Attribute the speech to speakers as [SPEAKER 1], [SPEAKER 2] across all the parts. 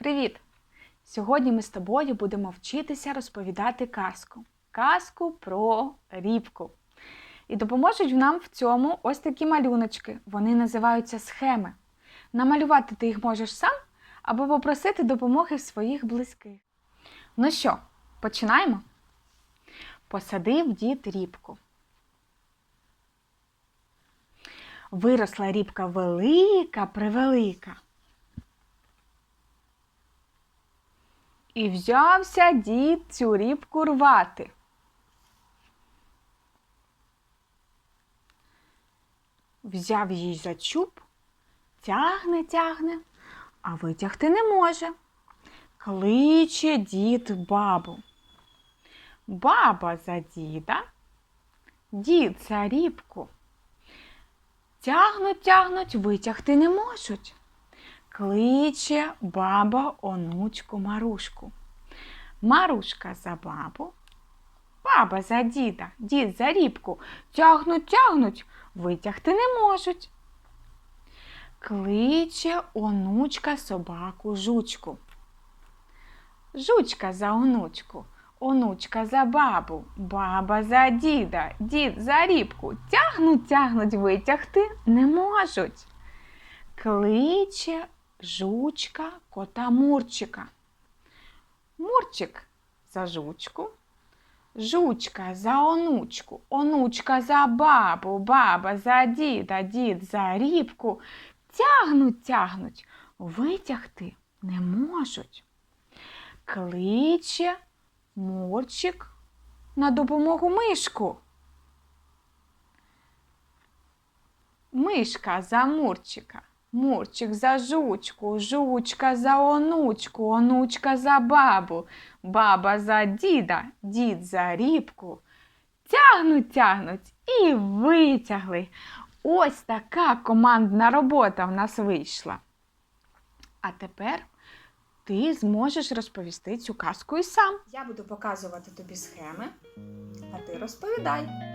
[SPEAKER 1] Привіт! Сьогодні ми з тобою будемо вчитися розповідати казку. Казку про рібку. І допоможуть нам в цьому ось такі малюночки. Вони називаються схеми. Намалювати ти їх можеш сам або попросити допомоги в своїх близьких. Ну що, починаємо? Посадив дід рібку. Виросла рібка велика, превелика. І взявся дід цю рібку рвати. Взяв її за чуб, тягне, тягне, а витягти не може. Кличе дід бабу. Баба за діда, дід за рібку. Тягнуть, тягнуть, витягти не можуть. Кличе баба онучку Марушку. Марушка за бабу, баба за діда, дід за рібку. Тягнуть, тягнуть, витягти не можуть. Кличе онучка собаку жучку. Жучка за онучку, онучка за бабу, баба за діда, дід за рібку. Тягнуть, тягнуть, витягти не можуть. Кличе жучка кота Мурчика. Мурчик за жучку, жучка за онучку, онучка за бабу, баба за діда, дід за рібку. Тягнуть, тягнуть, витягти не можуть. Кличе Мурчик на допомогу мишку. Мишка за Мурчика. Мурчик за жучку, жучка за онучку, онучка за бабу, баба за діда, дід за рібку. Тягнуть, тягнуть і витягли. Ось така командна робота в нас вийшла. А тепер ти зможеш розповісти цю казку і сам.
[SPEAKER 2] Я буду показувати тобі схеми, а ти розповідай.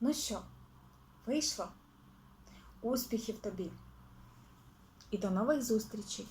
[SPEAKER 2] Ну що, вийшло? Успіхів тобі! І до нових зустрічей!